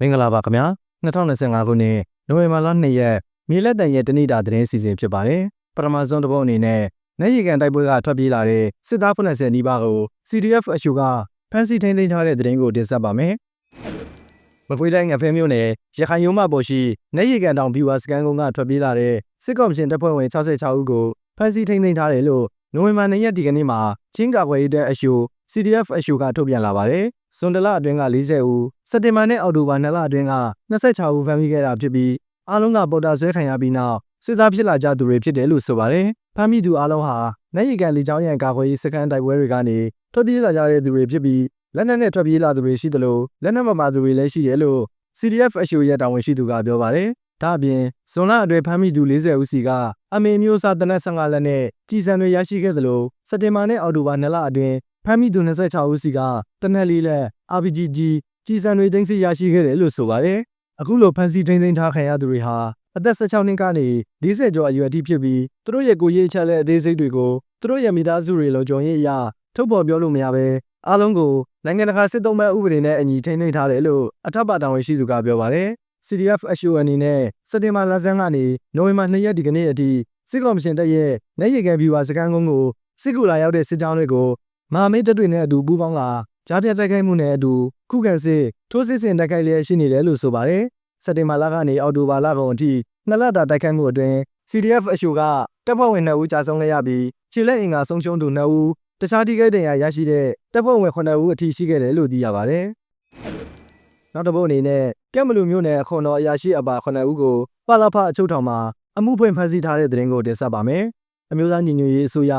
မင်္ဂလာပါခင်ဗျာ2025ခုနှစ်နိုဝင်ဘာလ2ရက်မြေလက်တန်ရဲ့တနိတာသတင်းစီစဉ်ဖြစ်ပါတယ်ပထမဆုံးတစ်ပုတ်အနေနဲ့နိုင်ရီကန်တိုက်ပွဲကထွက်ပြေးလာတဲ့စစ်သား90နီးပါးကို CDF အရှုကဖမ်းဆီးထိန်းသိမ်းထားတဲ့သတင်းကိုတင်ဆက်ပါမယ်မကွေးတိုင်းငဖဲမြို့နယ်ရခိုင်ရုံးမပေါ်ရှိနိုင်ရီကန်တောင်ဘီဝါစကန်ကုန်းကထွက်ပြေးလာတဲ့စစ်ကော်မရှင်တပ်ဖွဲ့ဝင်66ဦးကိုဖမ်းဆီးထိန်းသိမ်းထားတယ်လို့နိုဝင်ဘာ2ရက်ဒီကနေ့မှာချင်းကာကွယ်ရေးတပ်အရှု CDF အရှုကထုတ်ပြန်လာပါတယ်။ စွန်ဒလအတွင်းက40ဦးစက်တင်ဘာနဲ့အောက်တိုဘာ2လအတွင်းက26ဦးဖမ်းမိခဲ့တာဖြစ်ပြီးအားလုံးကပေါ်တာဆွဲခံရပြီးနောက်စစ်သားဖြစ်လာကြသူတွေဖြစ်တယ်လို့ဆိုပါတယ်။ဖမ်းမိသူအားလုံးဟာနိုင်ရီကန်လီချောင်းရန်ကာကွယ်ရေးစခန်းတိုက်ပွဲတွေကနေထွက်ပြေးလာကြတဲ့သူတွေဖြစ်ပြီးလက်နက်နဲ့ထွက်ပြေးလာသူတွေရှိသလိုလက်နက်မပါသူတွေလည်းရှိတယ်လို့ CDF အရှုရဲ့တာဝန်ရှိသူကပြောပါတယ်။ဒါအပြင်ဇွန်လအတွင်းဖမ်းမိသူ40ဦးစီကအမေမျိုးစားတနက်15လက်နဲ့ကြီးစံတွေရရှိခဲ့သလိုစက်တင်ဘာနဲ့အောက်တိုဘာ2လအတွင်း ဖမ်းမိသူ26ဦးစီကတနက်လေးလက် RPG ကြီးကြီးစံတွေသိမ်းဆီးရရှိခဲ့တယ်လို့ဆိုပါတယ်။အခုလိုဖမ်းဆီးထိန်းသိမ်းထားခံရသူတွေဟာအသက်16နှစ်ကနေ40ကျော်အရွယ်အထိဖြစ်ပြီးသူတို့ရဲ့ကိုယ်ရေးချက်လက်အသေးစိတ်တွေကိုသူတို့ရဲ့မိသားစုတွေလုံခြုံရေးအရာထုတ်ဖော်ပြောလို့မရဘဲအားလုံးကိုနိုင်ငံတကာစစ်သုံးမဲ့ဥပဒေနဲ့အညီထိန်းသိမ်းထားတယ်လို့အထက်ပါတာဝန်ရှိသူကပြောပါတယ်။ CDF SUN အနေနဲ့စက်တင်ဘာလဆန်းကနေနိုဝင်ဘာ2ရက်ဒီကနေ့အထိစစ်ကော်မရှင်တပ်ရဲ့နိုင်ရီကန်ဗျူဟာစကန်ကုန်းကိုစစ်ကူလာရောက်တဲ့စစ်ကြောင်းတွေကို မဟာမိတ်တပ်တွေနဲ့အတူပူးပေါင်းကကြားပြတ်တိုက်ခိုက်မှုနဲ့အတူခုခံစစ်ထိုးစစ်ဆင်တိုက်ခိုက်လျက်ရှိနေတယ်လို့ဆိုပါတယ်။စက်တင်ဘာလကနေအောက်တိုဘာလကုန်အထိနှစ်လတာတိုက်ခိုက်မှုအတွင်း CDF အရှုကတပ်ဖွဲ့ဝင်2ဦးကြာဆုံးခဲ့ရပြီးခြေလက်အင်္ဂါဆုံးရှုံးသူ2ဦးတခြားထိခိုက်ဒဏ်ရာရရှိတဲ့တပ်ဖွဲ့ဝင်9ဦးအထိရှိခဲ့တယ်လို့သိရပါတယ်။နောက်တစ်ပုတ်အနေနဲ့ကက်မလူမျိုးနယ်အခွန်တော်အရာရှိအပါ9ဦးကိုပါလာဖအချုပ်ထောင်မှာအမှုဖွင့်ဖမ်းဆီးထားတဲ့တဲ့ရင်ကိုတင်ဆက်ပါမယ်။အမျိုးသားညီညွတ်ရေးအစိုးရ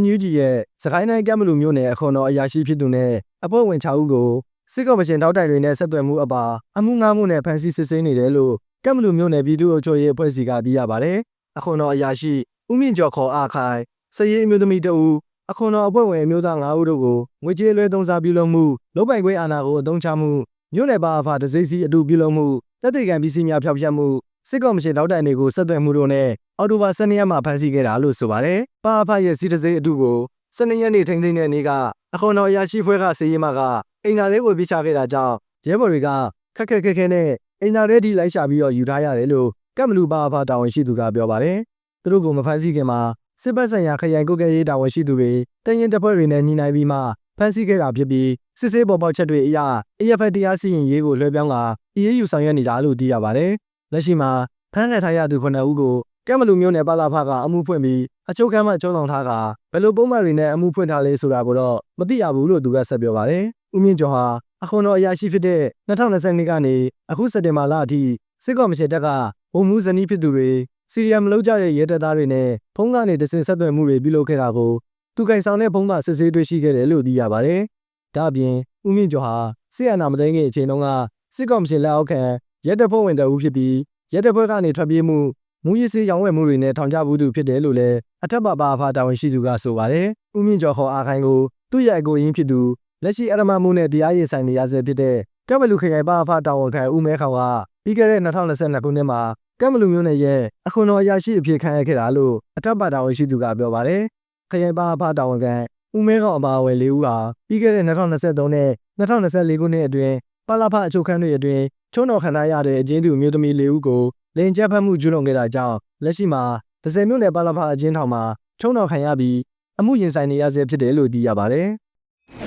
NUG ရဲ့စကိုင်းတိုင်းကမ်ဘလူမျိုးနယ်အခွန်တော်အရာရှိဖြစ်သူနဲ့အဖွဲ့ဝင်6ဦးကိုစစ်ကော်မရှင်တောက်တိုင်တွေနဲ့ဆက်သွယ်မှုအပါအမှုငှားမှုနဲ့ဖမ်းဆီးစစ်ဆေးနေတယ်လို့ကမ်ဘလူမျိုးနယ်ပြည်သူ့အုပ်ချုပ်ရေးအဖွဲ့စီကသိရပါတယ်။အခွန်တော်အရာရှိဦးမြင့်ကျော်ခေါ်အားခိုင်စည်ရေးအမျိုးသမီးတဦးအခွန်တော်အဖွဲ့ဝင်အမျိုးသား9ဦးတို့ကိုငွေကြေးလွှဲသုံးစားပြုလုပ်မှုလုပ်ပိုင်ခွင့်အာဏာကိုအသုံးချမှုမြို့နယ်ပါအဖတစိမ့်စီအတူပြုလုပ်မှုတက်တဲ့ကံပစ္စည်းများဖျောက်ဖျက်မှု စစ်ကော်မရှင်တောက်တိုင်တွေကိုဆက်သွယ်မှုတို့နဲ့အော်တိုဘာ12ရက်မှာဖမ်းဆီးခဲ့တာလို့ဆိုပါတယ်။ပါအဖရဲ့စီတစိမ့်အတူကို12ရက်နေ့ထိန်းသိမ်းတဲ့နေ့ကအခွန်တော်အရာရှိဖွဲ့ကစီရင်မကအင်္ဂါလေးကိုပြချခဲ့တာကြောင့်ရဲဘော်တွေကခက်ခက်ခက်ခဲနဲ့အင်္ဂါလေးထိလိုက်ရှာပြီးတော့ယူထားရတယ်လို့ကမ်ဘလူပါအဖတာဝန်ရှိသူကပြောပါတယ်။သူတို့ကိုမဖမ်းဆီးခင်မှာစစ်ဘက်ဆိုင်ရာခရိုင်ကုတ်ကဲရေးတာဝန်ရှိသူတွေတရင်တပ်ဖွဲ့တွေနဲ့ညီနိုင်ပြီးမှဖမ်းဆီးခဲ့တာဖြစ်ပြီးစစ်ဆေးပေါ်ပေါက်ချက်တွေအရ AFL တရားစီရင်ရေးကိုလွှဲပြောင်းလာအေးအေးယူဆောင်ရွက်နေတာလို့သိရပါတယ်။ လက်ရှိမှာဖမ်းလက်ထားရသူ9ဦးကိုကမ်မလူမျိုးနယ်ပါလာဖကအမှုဖွင့်ပြီးအချုပ်ခန်းမှာကျုံဆောင်ထားကဘယ်လိုပုံမှန်တွေနဲ့အမှုဖွင့်ထားလဲဆိုတာကိုတော့မသိရဘူးလို့သူကဆက်ပြောပါတယ်။ဦးမြင့်ကျော်ဟာအခွန်တော်အရာရှိဖြစ်တဲ့2020ကနေအခုစက်တင်ဘာလအထိစစ်ကော်မရှင်တပ်ကဗိုလ်မှူးဇနီးဖြစ်သူတွေစီရီယမ်မလုပ်ကြတဲ့ရဲတပ်သားတွေနဲ့ဖုန်းကနေတစင်ဆက်သွယ်မှုတွေပြုလုပ်ခဲ့တာကိုသူကင်ဆောင်တဲ့ဖုန်းကစစ်ဆေးတွေ့ရှိခဲ့တယ်လို့သိရပါတယ်။ဒါ့အပြင်ဦးမြင့်ကျော်ဟာစစ်အာဏာမသိမ်းခင်အချိန်တုန်းကစစ်ကော်မရှင်လက်အောက်ခံ ရဲတပ်ဖွဲ့ဝင်တအူးဖြစ်ပြီးရဲတပ်ဖွဲ့ကနေထွက်ပြေးမှုမူရစ်စေးရောင်းဝယ်မှုတွေနဲ့ထောင်ချဘူးသူဖြစ်တယ်လို့လည်းအထက်ပါပါအဖတာဝန်ရှိသူကဆိုပါတယ်။ဦးမြင့်ကျော်ခေါ်အားခိုင်ကိုသူ့ရဲ့အကိုရင်းဖြစ်သူလက်ရှိအရမမှုနဲ့တရားရင်ဆိုင်နေရဆဲဖြစ်တဲ့ကပ်ဘလူခရိုင်ပါအဖတာဝန်ခံဦးမဲခေါကပြီးခဲ့တဲ့2022ခုနှစ်မှာကမ်ဘလူမျိုးနယ်ရဲ့အခွန်တော်အရာရှိအဖြစ်ခံရခဲ့တာလို့အထက်ပါတာဝန်ရှိသူကပြောပါတယ်။ခရိုင်ပါအဖတာဝန်ခံဦးမဲခေါအပါအဝင်၄ဦးဟာပြီးခဲ့တဲ့2023နဲ့2024ခုနှစ်အတွင်း ပါလာဖအချုပ်ခန်းတွေအတွင်းချုံတော်ခံထားရတဲ့အကျဉ်းသူမျိုးသမီး၄ဦးကိုလင်ကျပ်ဖတ်မှုကျူးလွန်ခဲ့တာကြောင့်လက်ရှိမှာဒဇယ်မြို့နယ်ပါလာဖအကျဉ်းထောင်မှာချုံတော်ခံရပြီးအမှုရင်ဆိုင်နေရဆဲဖြစ်တယ်လို့သိရပါတယ်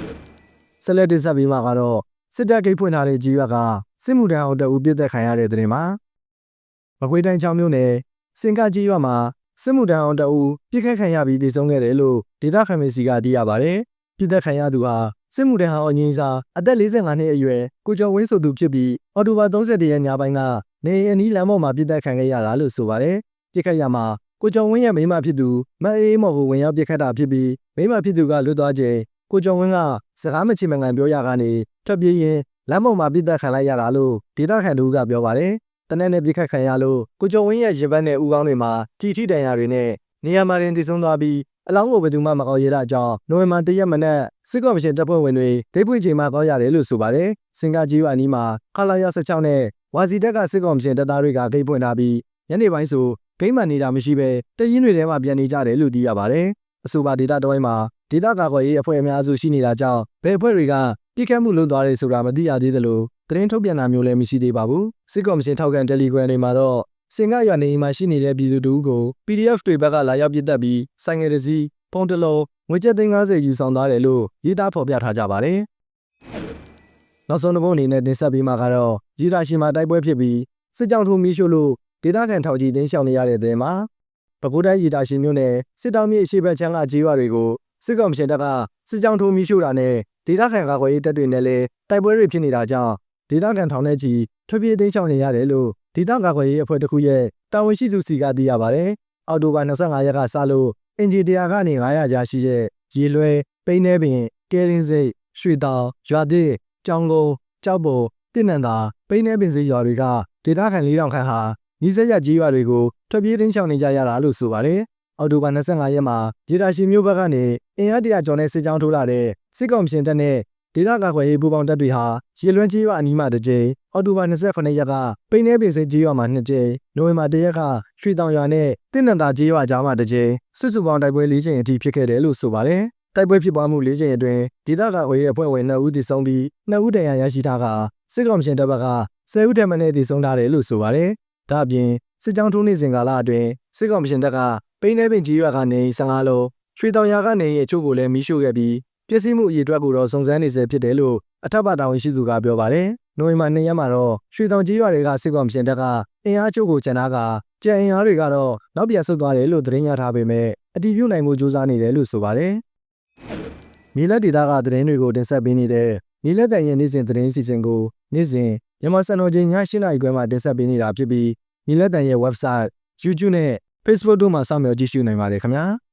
။ဆက်လက်တင်ဆက်ပြီးမှကတော့စစ်တပ်ဂိတ်ဖွင့်ထားတဲ့ကြီးရွက်ကစစ်မှုထမ်းအောင်တအူပြစ်သက်ခံရတဲ့တဲ့တင်မှာမကွေးတိုင်းချောင်းမြို့နယ်စင်ကကြီးရွာမှာစစ်မှုထမ်းအောင်တအူပြစ်ခတ်ခံရပြီးတည်ဆုံးခဲ့တယ်လို့ဒေသခံမျိုးစီကသိရပါတယ်။ပြစ်သက်ခံရသူဟာ စစ်မှုထမ်းအောင်အငင်းစားအသက်45နှစ်အရွယ်ကိုကျော်ဝင်းဆိုသူဖြစ်ပြီးအော်တိုဘာ31ရက်ညပိုင်းကနေအနီးလမ်းပေါ်မှာပြစ်သက်ခံခဲ့ရတာလို့ဆိုပါတယ်။ပြစ်ခတ်ရမှာကိုကျော်ဝင်းရဲ့မိန်းမဖြစ်သူမအေးမော်ကိုဝင်ရောက်ပြစ်ခတ်တာဖြစ်ပြီးမိန်းမဖြစ်သူကလွတ်သွားချိန်ကိုကျော်ဝင်းကစကားမချင်မငံပြောရကနေထွက်ပြေးရင်လမ်းပေါ်မှာပြစ်သက်ခံလိုက်ရတာလို့ဒေသခံတို့ကပြောပါတယ်။တနက်နဲ့ပြစ်ခတ်ခံရလို့ကိုကျော်ဝင်းရဲ့ရင်ဘတ်နဲ့ဦးခေါင်းတွေမှာတီထိတန်ရာတွေနဲ့နေရာမှာတင်တည်ဆုံးသွားပြီး အလောင်းကိုဘယ်သူမှမကောက်ရတဲ့အကြောင်းနိုဝင်ဘာ၁ရက်မနက်စစ်ကော်မရှင်တပ်ဖွဲ့ဝင်တွေဒိတ်ပွင့်ချိန်မှာကောက်ရတယ်လို့ဆိုပါတယ်။စင်ကာကြီးအနီးမှာခလာရ16နဲ့ဝါစီတက်ကစစ်ကော်မရှင်တပ်သားတွေကဒိတ်ပွင့်ထားပြီးညနေပိုင်းဆိုဂိမ်းမှန်နေတာမရှိဘဲတရင်တွေထဲမှာပြန်နေကြတယ်လို့သိရပါတယ်။အဆိုပါဒေတာတော်မှာဒေတာကာကွယ်ရေးအဖွဲ့အများစုရှိနေတာကြောင့်ဘယ်အဖွဲ့တွေကပြစ်ခတ်မှုလုပ်သွားတယ်ဆိုတာမသိရသေးသလိုသတင်းထုတ်ပြန်တာမျိုးလည်းမရှိသေးပါဘူးစစ်ကော်မရှင်ထောက်ခံ Telegram တွေမှာတော့ စင်ကရွာနေအိမ်မှာရှိနေတဲ့ပြည်သူတို့ကို PDF တွေဘက်ကလာရောက်ပစ်တက်ပြီးဆိုင်ငယ်တစ်စီးဖုန်းတစ်လုံးငွေကျပ်သိန်း90ယူဆောင်သွားတယ်လို့ရေးသားဖော်ပြထားကြပါတယ်နောက်ဆုံးတစ်ပုဒ်အနေနဲ့တင်ဆက်ပေးမှာကတော့ရီတာရှိမှာတိုက်ပွဲဖြစ်ပြီးစစ်ကြောင်းထိုးမီးရှို့လို့ဒေသခံထောက်ကြီးတင်းရှောင်နေရတဲ့တဲ့မှာပဲခူးတိုင်းရီတာရှိမြို့နယ်စစ်တောင်းမြေအရှိဘက်ချမ်းကကြေးရွာတွေကိုစစ်ကောင်မရှင်တပ်ကစစ်ကြောင်းထိုးမီးရှို့တာနဲ့ဒေသခံကာကွယ်ရေးတပ်တွေနဲ့လည်းတိုက်ပွဲတွေဖြစ်နေတာကြောင့်ဒေသခံထောင်ထဲကြီးထွက်ပြေးတင်းရှောင်နေရတယ်လို့ ဒေသကာကွယ်ရေးအဖွဲ့တစ်ခုရဲ့တာဝန်ရှိသူစီကသိရပါတယ်။အော်တိုဘာ25ရက်ကစလို့အင်ဂျီတရာကနေ900ကျားရှိတဲ့ရေလွဲပိန်းနေပင်ကဲရင်းစိတ်ရွှေတောင်ရွာသစ်ကြောင်ကုန်းကြောက်ပေါ်တစ်နန်သာပိန်းနေပင်စေးရွာတွေကဒေသခံ4000ခန့်ဟာညီစက်ရကြီးရွာတွေကိုထွက်ပြေးတင်းရှောင်နေကြရတာလို့ဆိုပါတယ်။အော်တိုဘာ25ရက်မှာဒေတာရှိမျိုးဘက်ကနေအင်အားတရာကျော်နဲ့စစ်ကြောင်းထိုးလာတဲ့စစ်ကောင်ရှင်တပ်နဲ့ ဒေသကာကွယ်ရေးပူးပေါင်းတပ်တွေဟာရေလွှမ်းကြီးရွာအနီးမှာတစ်ကြိမ်အော်တိုဘာ28ရက်ကပိန်းနေပင်စေးကြီးရွာမှာနှစ်ကြိမ်နိုဝင်ဘာ1ရက်ကရွှေတောင်ရွာနဲ့တစ်နန်သာကြီးရွာကြားမှာတစ်ကြိမ်စစ်စုပေါင်းတိုက်ပွဲ၄ကြိမ်အထိဖြစ်ခဲ့တယ်လို့ဆိုပါတယ်။တိုက်ပွဲဖြစ်ပွားမှု၄ကြိမ်အတွင်းဒေသကာကွယ်ရေးအဖွဲ့ဝင်2ဦးသေဆုံးပြီး2ဦးဒဏ်ရာရရှိထားကစစ်ကောင်ရှင်တပ်ဘက်က10ဦးထက်မနည်းသေဆုံးထားတယ်လို့ဆိုပါတယ်။ဒါ့အပြင်စစ်ကြောင်းထိုးနေစဉ်ကာလအတွင်းစစ်ကောင်ရှင်တပ်ကပိန်းနေပင်ကြီးရွာကနေ15လုံးရွှေတောင်ရွာကနေအချို့ကိုလည်းမီးရှို့ခဲ့ပြီး ပျက်စီးမှုအရေးအတွက်ကိုတော့စုံစမ်းနေဆဲဖြစ်တယ်လို့အထက်ပါတာဝန်ရှိသူကပြောပါတယ်။နိုဝင်ဘာ2ရက်မှာတော့ရွှေတောင်ကြီးရွာတွေကစစ်ကောင်ရှင်တပ်ကအင်အားချို့ကိုကျန်ထားကကြံအင်အားတွေကတော့နောက်ပြန်ဆုတ်သွားတယ်လို့သတင်းရထားပေမဲ့အတီးပြုတ်နိုင်မှုစူးစမ်းနေတယ်လို့ဆိုပါတယ်။မြေလက်ဒေတာကသတင်းတွေကိုတင်ဆက်ပေးနေတဲ့မြေလက်တန်ရဲ့နေ့စဉ်သတင်းစီစဉ်ကိုနေ့စဉ်မြန်မာစံတော်ချိန်ည7:00နာရီခွဲမှာတင်ဆက်ပေးနေတာဖြစ်ပြီးမြေလက်တန်ရဲ့ website YouTube နဲ့ Facebook တို့မှာစောင့်မျှော်ကြည့်ရှုနိုင်ပါတယ်ခင်ဗျာ။